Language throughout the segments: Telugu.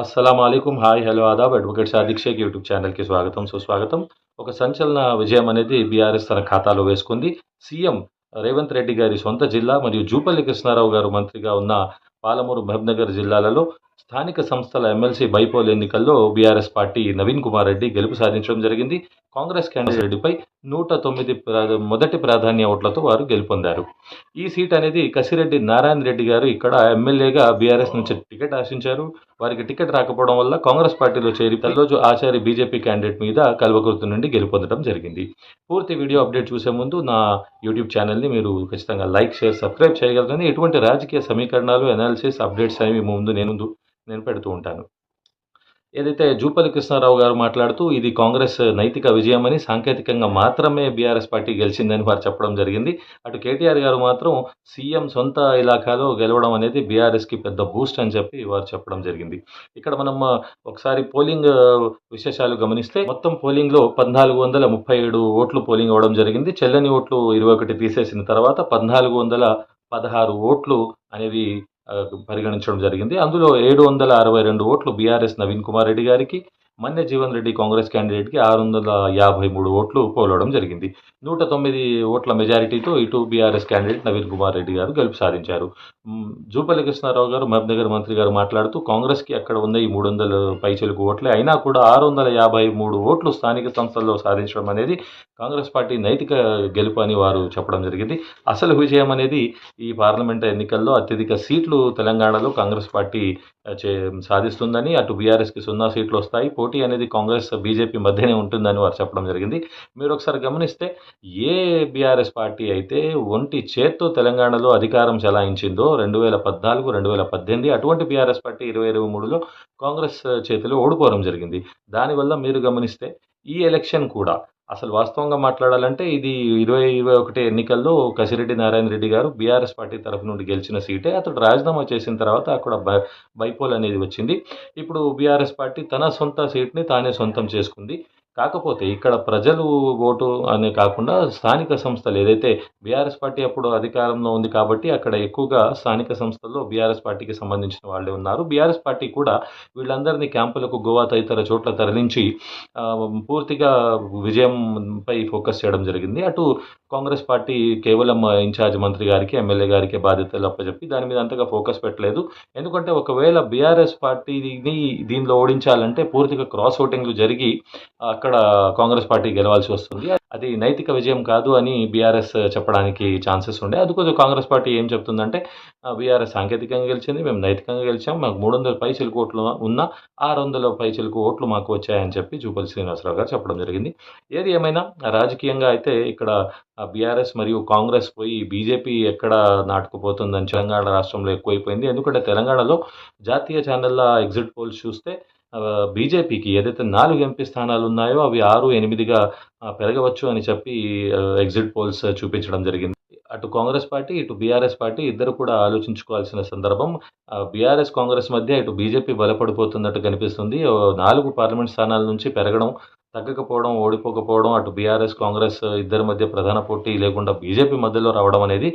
అస్సలం అయికం హాయ్ హలో ఆదాబ్ అడ్వకేట్ సాదిక్ షేక్ యూట్యూబ్ ఛానల్కి స్వాగతం. సుస్వాగతం. ఒక సంచలన విజయం అనేది బీఆర్ఎస్ తన ఖాతాలో వేసుకుంది. సీఎం రేవంత్ రెడ్డి గారి సొంత జిల్లా మరియు జూపల్లి కృష్ణారావు గారు మంత్రిగా ఉన్న పాలమూరు మహబ్నగర్ జిల్లాలలో స్థానిక సంస్థల ఎమ్మెల్సీ బైపోల్ ఎన్నికల్లో బీఆర్ఎస్ పార్టీ నవీన్ కుమార్ రెడ్డి గెలుపు సాధించడం జరిగింది. కాంగ్రెస్ క్యాండిడేట్ రెడ్డిపై నూట తొమ్మిది ప్రా- మొదటి ప్రాధాన్య ఓట్లతో వారు గెలుపొందారు. ఈ సీట్ అనేది కసిరెడ్డి నారాయణ రెడ్డి గారు ఇక్కడ ఎమ్మెల్యేగా బీఆర్ఎస్ నుంచి టికెట్ ఆశించారు. వారికి టికెట్ రాకపోవడం వల్ల కాంగ్రెస్ పార్టీలో చేరి తల్లోజు ఆచారి బీజేపీ క్యాండిడేట్ మీద కల్వకుర్తి నుండి గెలుపొందడం జరిగింది. పూర్తి వీడియో అప్డేట్ చూసే ముందు నా యూట్యూబ్ ఛానల్ని మీరు ఖచ్చితంగా లైక్ షేర్ సబ్స్క్రైబ్ చేయగలరని ఎటువంటి రాజకీయ సమీకరణాలు అనాలిసిస్ అప్డేట్స్ అనేవి ముందు నేను నేను పెడుతూ ఉంటాను. ఏదైతే జూపల్లి కృష్ణారావు గారు మాట్లాడుతూ ఇది కాంగ్రెస్ నైతిక విజయమని సాంకేతికంగా మాత్రమే బీఆర్ఎస్ పార్టీ గెలిచిందని వారు చెప్పడం జరిగింది. అటు కేటీఆర్ గారు మాత్రం సీఎం సొంత ఇలాఖాలో గెలవడం అనేది బీఆర్ఎస్కి పెద్ద బూస్ట్ అని చెప్పి వారు చెప్పడం జరిగింది. ఇక్కడ మనం ఒకసారి పోలింగ్ విశేషాలు గమనిస్తే మొత్తం పోలింగ్లో పద్నాలుగు వందల ముప్పై ఏడు ఓట్లు పోలింగ్ అవ్వడం జరిగింది. చెల్లని ఓట్లు ఇరవై ఒకటి తీసేసిన తర్వాత పద్నాలుగు వందల పదహారు ఓట్లు అనేవి పరిగణించడం జరిగింది. అందులో ఏడు వందల అరవై రెండు ఓట్లు బీఆర్ఎస్ నవీన్ కుమార్ రెడ్డి గారికి మన్య జీవన్ రెడ్డి కాంగ్రెస్ క్యాండిడేట్కి ఆరు వందల యాభై మూడు ఓట్లు పోలవడం జరిగింది. నూట తొమ్మిది ఓట్ల మెజారిటీతో ఇటు బీఆర్ఎస్ క్యాండిడేట్ నవీన్ కుమార్ రెడ్డి గారు గెలుపు సాధించారు. జూపల్లి కృష్ణారావు గారు మహబ్నగర్ మంత్రి గారు మాట్లాడుతూ కాంగ్రెస్కి అక్కడ ఉన్న ఈ మూడు వందల పైచలకు ఓట్లే అయినా కూడా ఆరు వందల యాభై మూడు ఓట్లు స్థానిక సంస్థల్లో సాధించడం అనేది కాంగ్రెస్ పార్టీ నైతిక గెలుపు అని వారు చెప్పడం జరిగింది. అసలు విజయం అనేది ఈ పార్లమెంట్ ఎన్నికల్లో అత్యధిక సీట్లు తెలంగాణలో కాంగ్రెస్ పార్టీ చే సాధిస్తుందని అటు బీఆర్ఎస్కి సున్నా సీట్లు వస్తాయి. పోటీ అనేది కాంగ్రెస్ బీజేపీ మధ్యనే ఉంటుందని వారు చెప్పడం జరిగింది. మీరు ఒకసారి గమనిస్తే ఏ బీఆర్ఎస్ పార్టీ అయితే ఒంటి చేత్తో తెలంగాణలో అధికారం చెలాయించిందో రెండు వేల పద్నాలుగు రెండు వేల పద్దెనిమిది అటువంటి బీఆర్ఎస్ పార్టీ ఇరవై ఇరవై మూడులో కాంగ్రెస్ చేతిలో ఓడిపోవడం జరిగింది. దానివల్ల మీరు గమనిస్తే ఈ ఎలక్షన్ కూడా అసలు వాస్తవంగా మాట్లాడాలంటే ఇది ఇరవై ఇరవై ఒకటి ఎన్నికల్లో కసిరెడ్డి నారాయణ రెడ్డి గారు బీఆర్ఎస్ పార్టీ తరఫు నుండి గెలిచిన సీటే. అతడు రాజీనామా చేసిన తర్వాత అక్కడ బై బైపోల్ అనేది వచ్చింది. ఇప్పుడు బీఆర్ఎస్ పార్టీ తన సొంత సీట్ని తానే సొంతం చేసుకుంది. కాకపోతే ఇక్కడ ప్రజలు ఓటు అనే కాకుండా స్థానిక సంస్థలు ఏదైతే బీఆర్ఎస్ పార్టీ అప్పుడు అధికారంలో ఉంది కాబట్టి అక్కడ ఎక్కువగా స్థానిక సంస్థల్లో బీఆర్ఎస్ పార్టీకి సంబంధించిన వాళ్ళే ఉన్నారు. బీఆర్ఎస్ పార్టీ కూడా వీళ్ళందరినీ క్యాంపులకు గోవా తదితర చోట్ల తరలించి పూర్తిగా విజయంపై ఫోకస్ చేయడం జరిగింది. అటు కాంగ్రెస్ పార్టీ కేవలం ఇన్ఛార్జ్ మంత్రి గారికి ఎమ్మెల్యే గారికి బాధ్యతలు అప్పచెప్పి దాని మీద అంతగా ఫోకస్ పెట్టలేదు. ఎందుకంటే ఒకవేళ బీఆర్ఎస్ పార్టీని దీనిలో ఓడించాలంటే పూర్తిగా క్రాస్ ఓటింగ్లు జరిగి అక్కడ కాంగ్రెస్ పార్టీ గెలవాల్సి వస్తుంది. అది నైతిక విజయం కాదు అని బీఆర్ఎస్ చెప్పడానికి ఛాన్సెస్ ఉండే. అది కొంచెం కాంగ్రెస్ పార్టీ ఏం చెప్తుందంటే బీఆర్ఎస్ సాంకేతికంగా గెలిచింది మేము నైతికంగా గెలిచాం మాకు మూడు వందల పై చిలుకు ఓట్లు ఉన్న ఆరు వందల పై ఓట్లు మాకు వచ్చాయని చెప్పి జూపల్లి శ్రీనివాసరావు గారు చెప్పడం జరిగింది. ఏది ఏమైనా రాజకీయంగా అయితే ఇక్కడ బీఆర్ఎస్ మరియు కాంగ్రెస్ పోయి బీజేపీ ఎక్కడ నాటుకుపోతుందని తెలంగాణ రాష్ట్రంలో ఎక్కువైపోయింది. ఎందుకంటే తెలంగాణలో జాతీయ ఛానళ్ళ ఎగ్జిట్ పోల్స్ చూస్తే బీజేపీకి ఏదైతే నాలుగు ఎంపీ స్థానాలు ఉన్నాయో అవి ఆరు ఎనిమిదిగా పెరగవచ్చు అని చెప్పి ఎగ్జిట్ పోల్స్ చూపించడం జరిగింది. అటు కాంగ్రెస్ పార్టీ ఇటు బీఆర్ఎస్ పార్టీ ఇద్దరు కూడా ఆలోచించుకోవాల్సిన సందర్భం బీఆర్ఎస్ కాంగ్రెస్ మధ్య ఇటు బీజేపీ బలపడిపోతున్నట్టు కనిపిస్తుంది. నాలుగు పార్లమెంట్ స్థానాల నుంచి పెరగడం తగ్గకపోవడం ఓడిపోకపోవడం అటు బీఆర్ఎస్ కాంగ్రెస్ ఇద్దరి మధ్య ప్రధాన పోటీ లేకుండా బీజేపీ మధ్యలో రావడం అనేది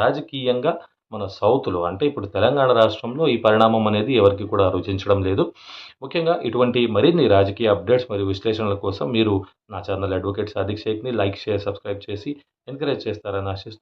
రాజకీయంగా మన సౌత్లో అంటే ఇప్పుడు తెలంగాణ రాష్ట్రంలో ఈ పరిణామం అనేది ఎవరికి కూడా రుచించడం లేదు. ముఖ్యంగా ఇటువంటి మరిన్ని రాజకీయ అప్డేట్స్ మరియు విశ్లేషణల కోసం మీరు నా ఛానల్ అడ్వకేట్ సాదిక్ షేక్ని లైక్ షేర్ సబ్స్క్రైబ్ చేసి ఎంకరేజ్ చేస్తారని ఆశిస్తూ